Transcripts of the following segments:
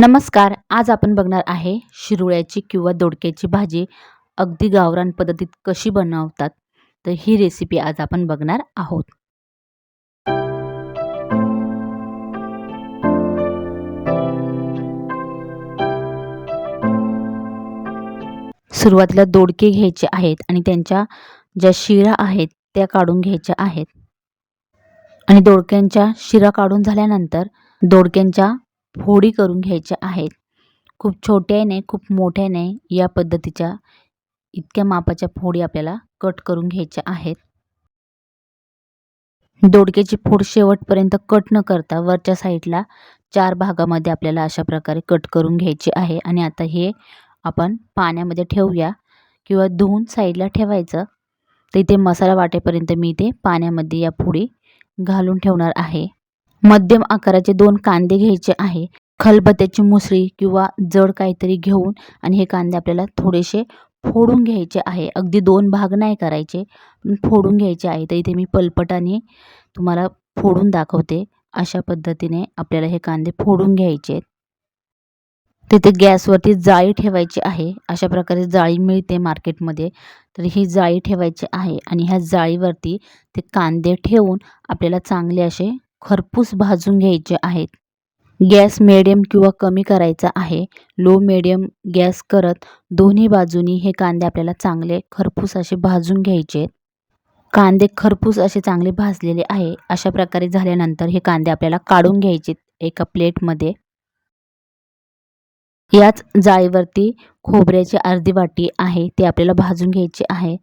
नमस्कार आज आपण बघणार आहे शिरोळ्याची किंवा दोडक्याची भाजी अगदी गावरान पद्धतीत कशी बनवतात. तर ही रेसिपी आज आपण बघणार आहोत. सुरुवातीला दोडके घ्यायचे आहेत आणि त्यांच्या ज्या शिरा आहेत त्या काढून घ्यायच्या आहेत. आणि दोडक्यांच्या शिरा काढून झाल्यानंतर दोडक्यांच्या फोडी करून घ्यायच्या आहेत. खूप छोट्या नाही खूप मोठ्या नाही या पद्धतीच्या इतक्या मापाच्या फोडी आपल्याला कट करून घ्यायच्या आहेत. दोडक्याची फोड शेवटपर्यंत कट न करता वरच्या साईडला चार भागामध्ये आपल्याला अशा प्रकारे कट करून घ्यायची आहे. आणि आता हे आपण पाण्यामध्ये ठेवूया किंवा धुवून साईडला ठेवायचं. तर इथे मसाला वाटेपर्यंत मी ते पाण्यामध्ये या फोडी घालून ठेवणार आहे. मध्यम आकाराचे दोन कांदे घ्यायचे आहे. खलबत्त्याची मुसळी किंवा जड काहीतरी घेऊन आणि हे कांदे आपल्याला थोडेसे फोडून घ्यायचे आहे. अगदी दोन भाग नाही करायचे फोडून घ्यायचे आहे. तर इथे मी पलपटाने तुम्हाला फोडून दाखवते. अशा पद्धतीने आपल्याला हे कांदे फोडून घ्यायचे तिथे गॅसवरती जाळी ठेवायची आहे. अशा प्रकारे जाळी मिळते मार्केटमध्ये. तर ही जाळी ठेवायची आहे आणि ह्या जाळीवरती ते कांदे ठेवून आपल्याला चांगले असे खरपूस भाजून घ्यायचे आहेत. गॅस मिडियम किंवा कमी करायचा आहे. लो मिडियम गॅस करत दोन्ही बाजूनी हे कांदे आपल्याला चांगले खरपूस असे भाजून घ्यायचे. कांदे खरपूस असे चांगले भाजलेले आहे. अशा प्रकारे झाल्यानंतर हे कांदे आपल्याला काढून घ्यायचे एका प्लेटमध्ये. याच जाळीवरती खोबऱ्याची अर्धी वाटी आहे ते आपल्याला भाजून घ्यायचे आहे.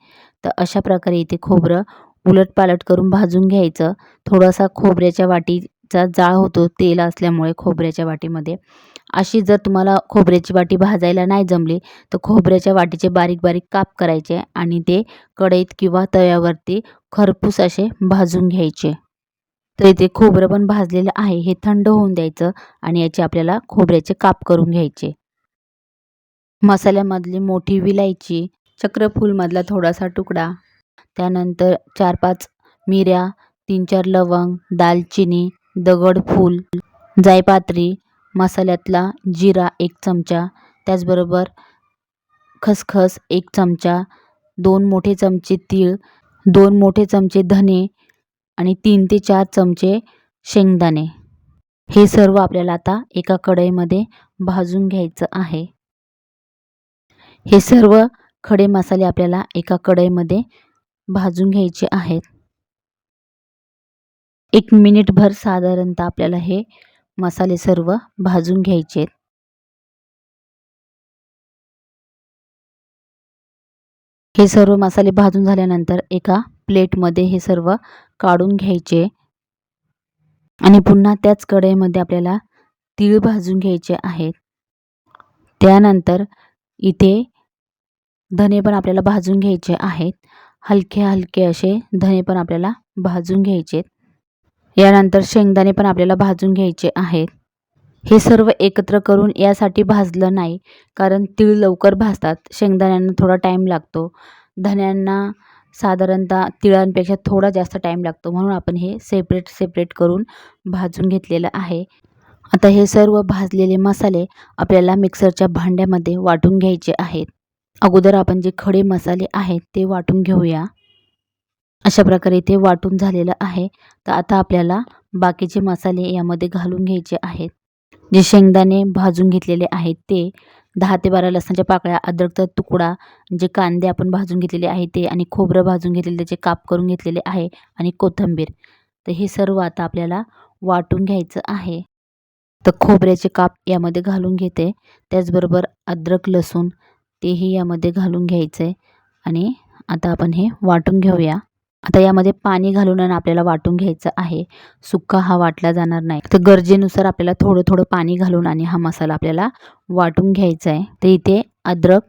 तर अशा प्रकारे इथे खोबरं उलटपालट करून भाजून घ्यायचं. थोडासा खोबऱ्याच्या वाटीचा जाळ होतो तेल असल्यामुळे खोबऱ्याच्या वाटीमध्ये. अशी जर तुम्हाला खोबऱ्याची वाटी भाजायला नाही जमली तर खोबऱ्याच्या वाटीचे बारीक बारीक काप करायचे आणि ते कढईत किंवा तव्यावरती खरपूस असे भाजून घ्यायचे. तर इथे खोबरं पण भाजलेलं आहे हे थंड होऊन द्यायचं आणि याचे आपल्याला खोबऱ्याचे काप करून घ्यायचे. मसाल्यामधली मोठी विलायची चक्रफूलमधला थोडासा तुकडा त्यानंतर चार पाच मिऱ्या तीन चार लवंग दालचिनी दगडफूल जायपात्री मसाल्यातला जिरा एक चमचा त्याचबरोबर खसखस एक चमचा दोन मोठे चमचे तीळ दोन मोठे चमचे धने आणि तीन ते चार चमचे शेंगदाणे. हे सर्व आपल्याला आता एका कढईमध्ये भाजून घ्यायचं आहे. हे सर्व खडे मसाले आपल्याला एका कढईमध्ये भाजून घ्यायचे आहेत. एक मिनिटभर साधारणतः आपल्याला हे मसाले सर्व भाजून घ्यायचे आहेत. हे सर्व मसाले भाजून झाल्यानंतर एका प्लेटमध्ये हे सर्व काढून घ्यायचे. आणि पुन्हा त्याच कढईमध्ये आपल्याला तीळ भाजून घ्यायचे आहेत. त्यानंतर इथे धने पण आपल्याला भाजून घ्यायचे आहेत. हलके हलके असे धने पण आपल्याला भाजून घ्यायचे यानंतर शेंगदाणे पण आपल्याला भाजून घ्यायचे आहेत. हे सर्व एकत्र करून यासाठी भाजलं नाही कारण तीळ लवकर भाजतात. शेंगदाण्यांना थोडा टाईम लागतो. धन्यांना साधारणतः तिळांपेक्षा थोडा जास्त टाईम लागतो म्हणून आपण हे सेपरेट सेपरेट करून भाजून घेतलेलं आहे. आता हे सर्व भाजलेले मसाले आपल्याला मिक्सरच्या भांड्यामध्ये वाटून घ्यायचे आहेत. अगोदर आपण जे खडे मसाले आहेत ते वाटून घेऊया. अशा प्रकारे ते वाटून झालेलं आहे. तर आता आपल्याला बाकीचे मसाले यामध्ये घालून घ्यायचे आहेत. जे शेंगदाणे भाजून घेतलेले आहेत ते दहा ते बारा लसणाच्या पाकळ्या अद्रकचा तुकडा जे कांदे आपण भाजून घेतलेले आहे ते आणि खोबरं भाजून घेतलेले त्याचे काप करून घेतलेले आहे आणि कोथिंबीर. तर हे सर्व आता आपल्याला वाटून घ्यायचं आहे. तर खोबऱ्याचे काप यामध्ये घालून घेते. त्याचबरोबर अद्रक लसूण तेही यामध्ये घालून घ्यायचं आहे आणि आता आपण हे वाटून घेऊया. आता यामध्ये पाणी घालून आपल्याला वाटून घ्यायचं आहे. सुक्का हा वाटला जाणार नाही. तर गरजेनुसार आपल्याला थोडं थोडं पाणी घालून आणि हा मसाला आपल्याला वाटून घ्यायचा आहे तर इथे अद्रक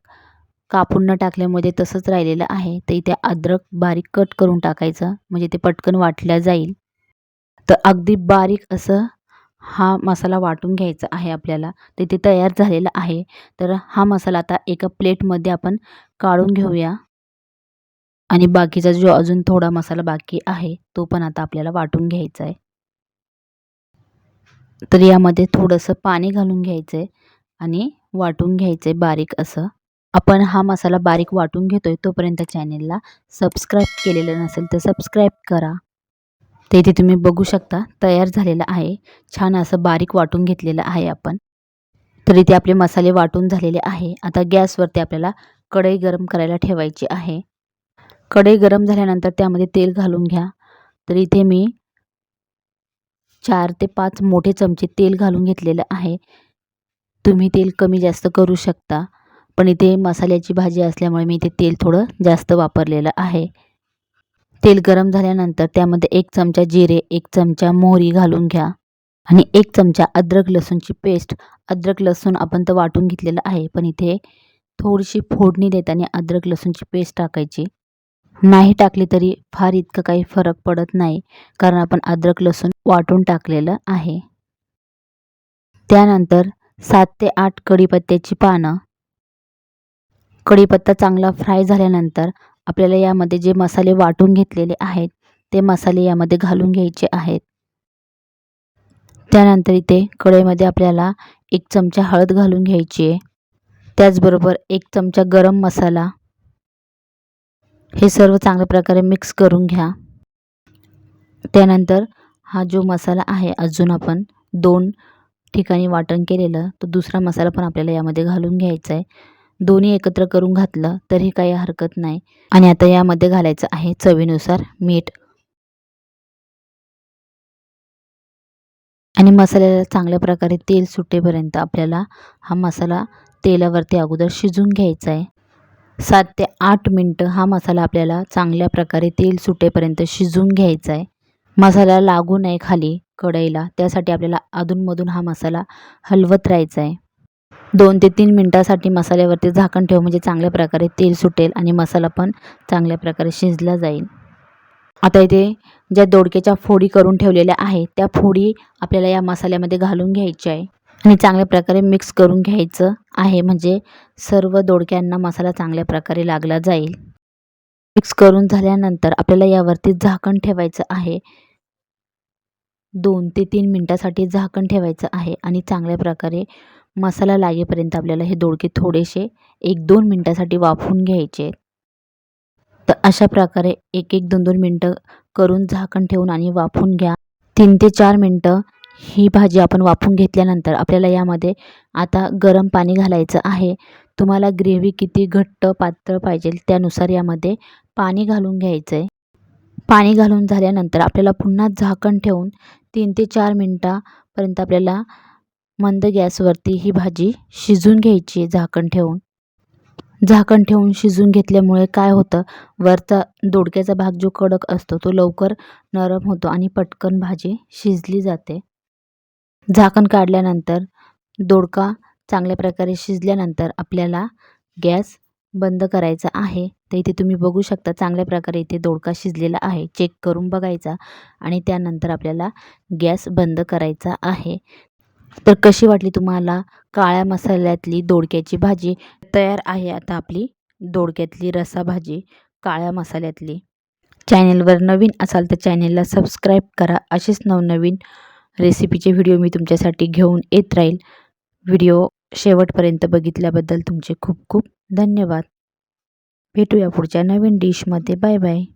कापून न टाकल्यामध्ये तसंच राहिलेलं आहे. तर इथे अद्रक बारीक कट करून टाकायचं. म्हणजे ते पटकन वाटल्या जाईल. तर अगदी बारीक असं हा मसाला वाटून घ्यायचा आहे आपल्याला. तर इथे तयार झालेला आहे. तर हा मसाला आता एका प्लेटमध्ये आपण काढून घेऊया. आणि बाकीचा जो अजून थोडा मसाला बाकी आहे तो पण आता आपल्याला वाटून घ्यायचा आहे. तर यामध्ये थोडंसं पाणी घालून घ्यायचं आहे आणि वाटून घ्यायचं आहे बारीक असं. आपण हा मसाला बारीक वाटून घेतो आहे तोपर्यंत चॅनेलला सबस्क्राईब केलेलं नसेल तर सबस्क्राईब करा. ते इथे तुम्ही बघू शकता तयार झालेलं आहे. छान असं बारीक वाटून घेतलेलं आहे आपण. तर इथे आपले मसाले वाटून झालेले आहे. आता गॅसवरती आपल्याला कढई गरम करायला ठेवायची आहे. कढई गरम झाल्यानंतर त्यामध्ये तेल घालून घ्या. तर इथे मी चार ते पाच मोठे चमचे तेल घालून घेतलेलं आहे. तुम्ही तेल कमी जास्त करू शकता. पण इथे मसाल्याची भाजी असल्यामुळे मी इथे तेल थोडं जास्त वापरलेलं आहे. तेल गरम झाल्यानंतर त्यामध्ये एक चमचा जिरे एक चमचा मोहरी घालून घ्या. आणि एक चमचा अद्रक लसूणची पेस्ट. अद्रक लसूण आपण तर वाटून घेतलेलं आहे पण इथे थोडीशी फोडणी देताना अद्रक लसूणची पेस्ट टाकायची. नाही टाकली तरी फार इतकं काही फरक पडत नाही कारण आपण अद्रक लसूण वाटून टाकलेलं आहे. त्यानंतर सात ते आठ कढीपत्त्याची पानं. कढीपत्ता चांगला फ्राय झाल्यानंतर आपल्याला यामध्ये जे मसाले वाटून घेतलेले आहेत ते मसाले यामध्ये घालून घ्यायचे आहेत. त्यानंतर इथे कढईमध्ये आपल्याला एक चमचा हळद घालून घ्यायची आहे. त्याचबरोबर एक चमचा गरम मसाला. हे सर्व चांगल्या प्रकारे मिक्स करून घ्या. त्यानंतर हा जो मसाला आहे अजून आपण दोन ठिकाणी वाटण केलेलं तो दुसरा मसाला पण आपल्याला यामध्ये घालून घ्यायचा आहे. दोन्ही एकत्र करून घातलं तरी काही हरकत नाही. आणि आता यामध्ये घालायचं आहे चवीनुसार मीठ. आणि मसाल्याला चांगल्या प्रकारे तेल सुटेपर्यंत आपल्याला हा मसाला तेलावरती अगोदर शिजून घ्यायचा आहे. सात ते आठ मिनटं हा मसाला आपल्याला चांगल्या प्रकारे तेल सुटेपर्यंत शिजून घ्यायचा आहे. मसाला लागू नये खाली कढईला त्यासाठी आपल्याला अधूनमधून हा मसाला हलवत राहायचा आहे. दोन ते तीन मिनटासाठी मसाल्यावरती झाकण ठेव म्हणजे चांगल्या प्रकारे तेल सुटेल आणि मसाला पण चांगल्या प्रकारे शिजला जाईल. आता इथे ज्या दोडक्याच्या फोडी करून ठेवलेल्या आहेत त्या फोडी आपल्याला या मसाल्यामध्ये घालून घ्यायच्या आहे. आणि चांगल्या प्रकारे मिक्स करून घ्यायचं आहे म्हणजे सर्व दोडक्यांना मसाला चांगल्या प्रकारे लागला जाईल. मिक्स करून झाल्यानंतर आपल्याला यावरती झाकण ठेवायचं आहे. दोन ते तीन मिनटासाठी झाकण ठेवायचं आहे आणि चांगल्या प्रकारे मसाला लागेपर्यंत आपल्याला हे दोडके थोडेसे एक दोन मिनटासाठी वाफवून घ्यायचे तर अशा प्रकारे एक एक दोन दोन मिनटं करून झाकण ठेवून आणि वाफून घ्या. तीन ते चार मिनटं ही भाजी आपण वाफून घेतल्यानंतर आपल्याला यामध्ये आता गरम पाणी घालायचं आहे. तुम्हाला ग्रेव्ही किती घट्ट पातळ पाहिजे त्यानुसार यामध्ये पाणी घालून घ्यायचं आहे पाणी घालून झाल्यानंतर आपल्याला पुन्हा झाकण ठेवून तीन ते चार मिनटापर्यंत आपल्याला मंद गॅसवरती ही भाजी शिजून घ्यायची झाकण ठेवून. झाकण ठेवून शिजून घेतल्यामुळे काय होतं? वरचा दोडक्याचा भाग जो कडक असतो तो लवकर नरम होतो आणि पटकन भाजी शिजली जाते. झाकण काढल्यानंतर दोडका चांगल्या प्रकारे शिजल्यानंतर आपल्याला गॅस बंद करायचा आहे. तर इथे तुम्ही बघू शकता चांगल्या प्रकारे इथे दोडका शिजलेला आहे. चेक करून बघायचा आणि त्यानंतर आपल्याला गॅस बंद करायचा आहे. तर कशी वाटली तुम्हाला काळ्या मसाल्यातली दोडक्याची भाजी? तयार आहे आता आपली दोडक्यातली रसा भाजी काळ्या मसाल्यातली. चॅनेलवर नवीन असाल तर चॅनेलला सबस्क्राईब करा. असेच नवनवीन रेसिपीचे व्हिडिओ मी तुमच्यासाठी घेऊन येत राहील. व्हिडिओ शेवटपर्यंत बघितल्याबद्दल तुमचे खूप खूप धन्यवाद. भेटूया पुढच्या नवीन डिशमध्ये. Bye bye.